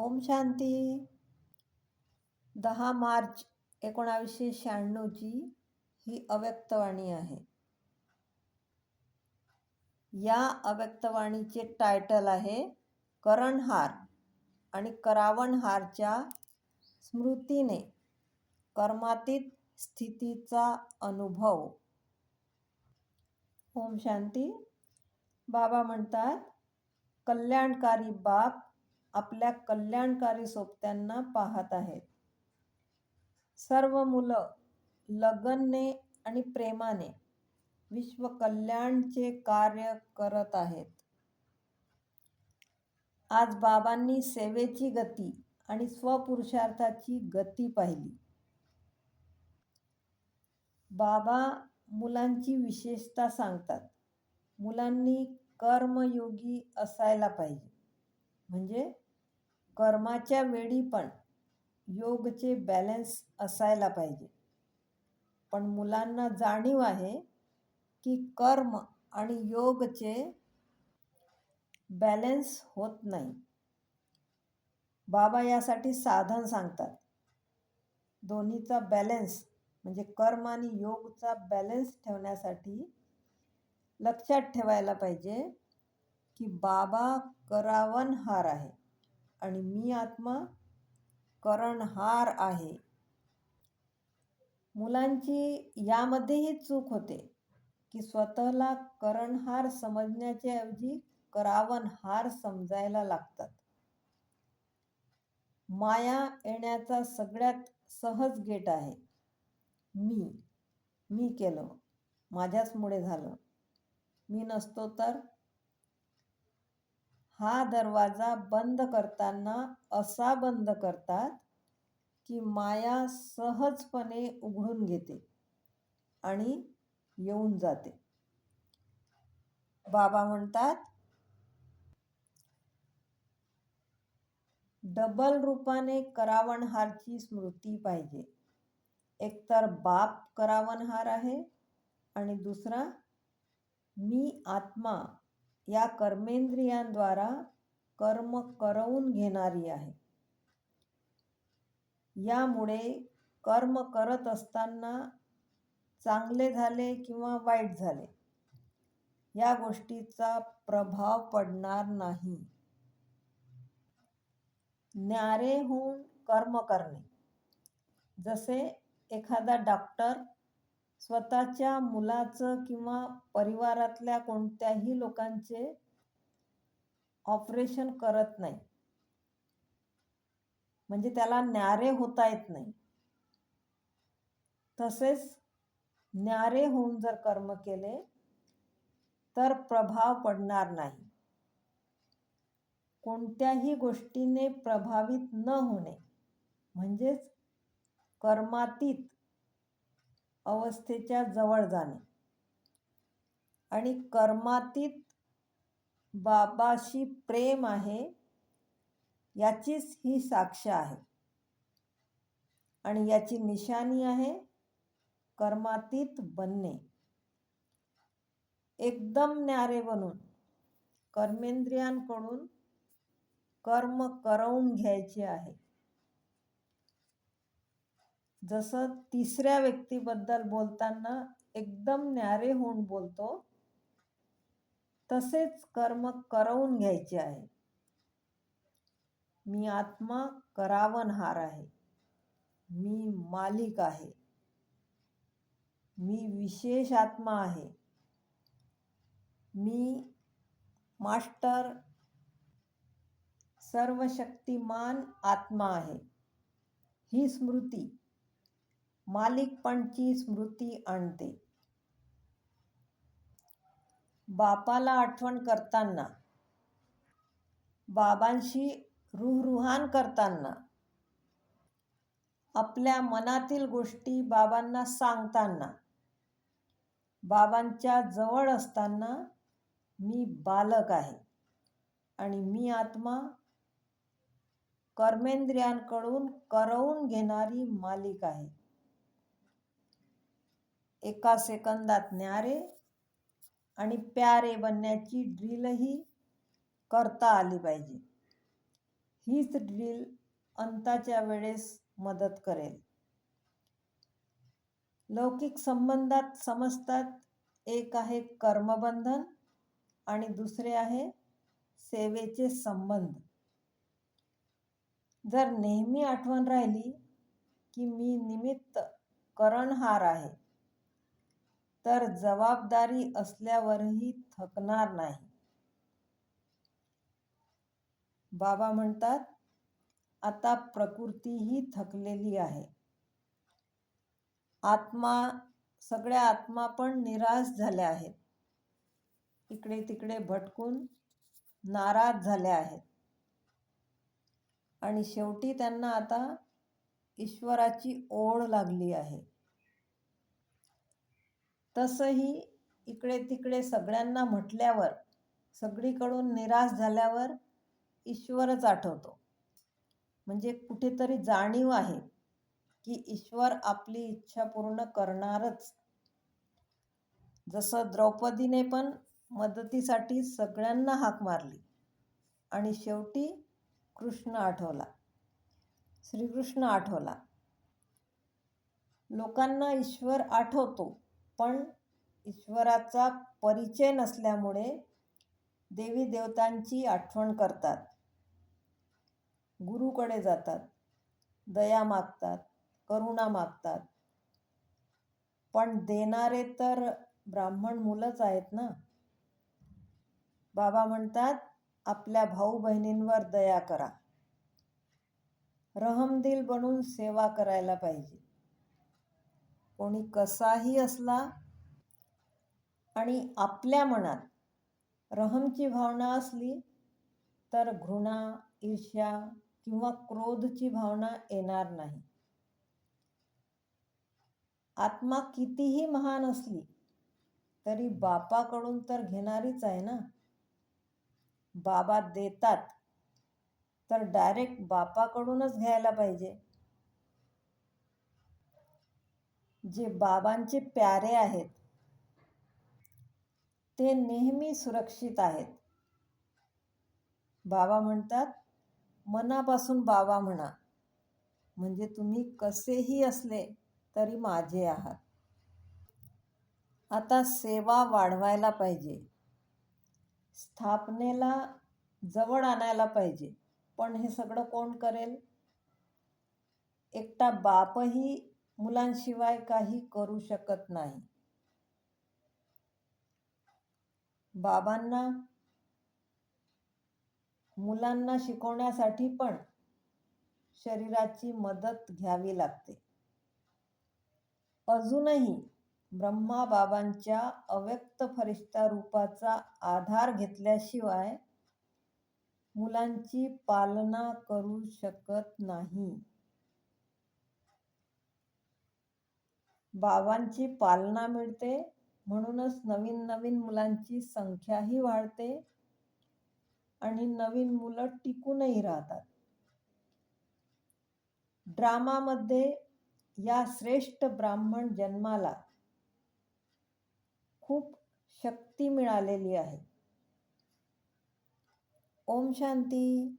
ओम शांती. दहा मार्च एकोणावीसशे शहाण्णवची ही अव्यक्तवाणी आहे. या अव्यक्तवाणीचे टायटल आहे करणहार आणि करावणहारच्या स्मृतीने कर्मातीत स्थितीचा अनुभव. ओम शांती. बाबा म्हणतात कल्याणकारी बाप आपल्या कल्याणकारी सोबत्यांना पाहत आहेत. सर्व मुलं लगनने आणि प्रेमाने विश्व कल्याणचे कार्य करत आहेत. आज बाबांनी सेवेची गती आणि स्वपुरुषार्थाची गती पाहिली. बाबा मुलांची विशेषता सांगतात. मुलांनी कर्मयोगी असायला पाहिजे. म्हणजे कर्माच्या वेळी पण योगचे बॅलन्स असायला पाहिजे. पण मुलांना जाणीव आहे की कर्म आणि योगचे बॅलन्स होत नाही. बाबा यासाठी साधन सांगतात. दोन्हीचा बॅलन्स म्हणजे कर्म आणि योगचा बॅलन्स ठेवण्यासाठी लक्षात ठेवायला पाहिजे. की बाबा करावनहार आहे. आणि मी आत्मा करणहार आहे. मुलांची यामध्येही चूक होते की स्वतःला करणहार समजण्याच्याऐवजी करावनहार समजायला लागतात. माया येण्याचा सगळ्यात सहज गेट आहे. मी मी केलं माझ्याचमुळे झालं. मी नसतो तर हा दरवाजा बंद करताना असा बंद करतात की माया सहजपणे उघडून घेते आणि येऊन जाते. बाबा म्हणतात डबल रूपाने करावणहारची स्मृती पाहिजे. एकतर बाप करावणहार आहे आणि दुसरा मी आत्मा या कर्मेंद्रियांद्वारा कर्म करवून घेणारी आहे. यामुळे कर्म करत असताना चांगले झाले किंवा वाईट झाले या गोष्टीचा प्रभाव पडणार नाही. न्यारे होऊन कर्म करणे. जसे एखादा डॉक्टर स्वतःच्या मुलाचं किंवा परिवारातल्या कोणत्याही लोकांचे ऑपरेशन करत नाही. म्हणजे त्याला न्यारे होता येत नाही. तसेच न्यारे होऊन जर कर्म केले तर प्रभाव पडणार नाही. कोणत्याही गोष्टीने प्रभावित न होणे म्हणजेच कर्मातीत अवस्थेच्या जवळ जाणे. आणि कर्मातीत बाबाशी प्रेम आहे याचीच ही साक्ष आहे. आणि याची निशानी आहे कर्मातीत बनणे. एकदम न्यारे बनून कर्मेंद्रियांकडून कर्म करवून घ्यायचे आहे. जसं तिसऱ्या व्यक्तीबद्दल बोलताना एकदम न्यारे होऊन बोलतो तसेच कर्म करवून घ्यायचे आहे. मी आत्मा करावनहार आहे. मी मालिक आहे. मी विशेष आत्मा आहे. मी मास्टर सर्वशक्तिमान आत्मा आहे. ही स्मृती मालिकपणची स्मृती आणते. बापाला आठवण करताना बाबांशी रुहरुहान करताना आपल्या मनातील गोष्टी बाबांना सांगताना बाबांच्या जवळ असताना मी बालक आहे आणि मी आत्मा कर्मेंद्रियांकडून करवून घेणारी मालिक आहे. एका सेकंदात न्यारे आणि प्यारे बनण्याची ड्रिलही करता आली पाहिजे. हीच ड्रिल अंताच्या वेळेस मदत करेल. लौकिक संबंधात समजतात एक आहे कर्मबंधन आणि दुसरे आहे सेवेचे संबंध. जर नेहमी आठवण राहिली की मी निमित्त करणहार आहे तर जबाबदारी असल्यावरही थकणार नाही. बाबा म्हणतात आता प्रकृतीही थकलेली आहे. आत्मा सगळ्या आत्मा पण निराश झाल्या आहेत. इकडे तिकडे भटकून नाराज झाल्या आहेत. आणि शेवटी त्यांना आता ईश्वराची ओढ लागली आहे. तसंही इकडे तिकडे सगळ्यांना म्हटल्यावर सगळीकडून निराश झाल्यावर ईश्वरच आठवतो. म्हणजे कुठेतरी जाणीव आहे की ईश्वर आपली इच्छा पूर्ण करणारच. जसं द्रौपदीने पण मदतीसाठी सगळ्यांना हाक मारली आणि शेवटी कृष्ण आठवला. श्रीकृष्ण आठवला. लोकांना ईश्वर आठवतो. पण ईश्वराचा परिचय नसल्यामुळे देवी देवतांची आठवण करतात. गुरुकडे जातात. दया मागतात. करुणा मागतात. पण देणारे तर ब्राह्मण मुलंच आहेत ना? बाबा म्हणतात आपल्या भाऊ बहिणींवर दया करा. रहमदिल बनून सेवा करायला पाहिजे. कोणी कसाही असला आणि आपल्या मनात रहमची भावना असली तर घृणा ईर्ष्या किंवा क्रोधची भावना येणार नाही. आत्मा कितीही महान असली तरी बापाकडून तर घेणारीच आहे ना? बाबा देतात तर डायरेक्ट बापाकडूनच घ्यायला पाहिजे. जे बाबांचे प्यारे आहेत ते नेहमी सुरक्षित आहेत. बाबा म्हणतात मनापासून बाबा म्हणा. म्हणजे तुम्ही कसेही असले तरी माझे आहात. आता सेवा वाढवायला पाहिजे. स्थापनेला जवळ आणायला पाहिजे. पण हे सगळं कोण करेल? एकटा बापही मुलांशिवाय काही करू शकत नाही. बाबांना मुलांना शिकवण्यासाठी पण शरीराची मदत घ्यावी लागते. अजूनही ब्रह्मा बाबांच्या अव्यक्त फरिश्ता रूपाचा आधार घेतल्याशिवाय मुलांची पालना करू शकत नाही. बाबांची पालना मिळते म्हणूनच नवीन नवीन मुलांची संख्याही वाढते आणि नवीन मुलं टिकूनही राहतात. ड्रामामध्ये या श्रेष्ठ ब्राह्मण जन्माला खूप शक्ती मिळालेली आहे. ओम शांती.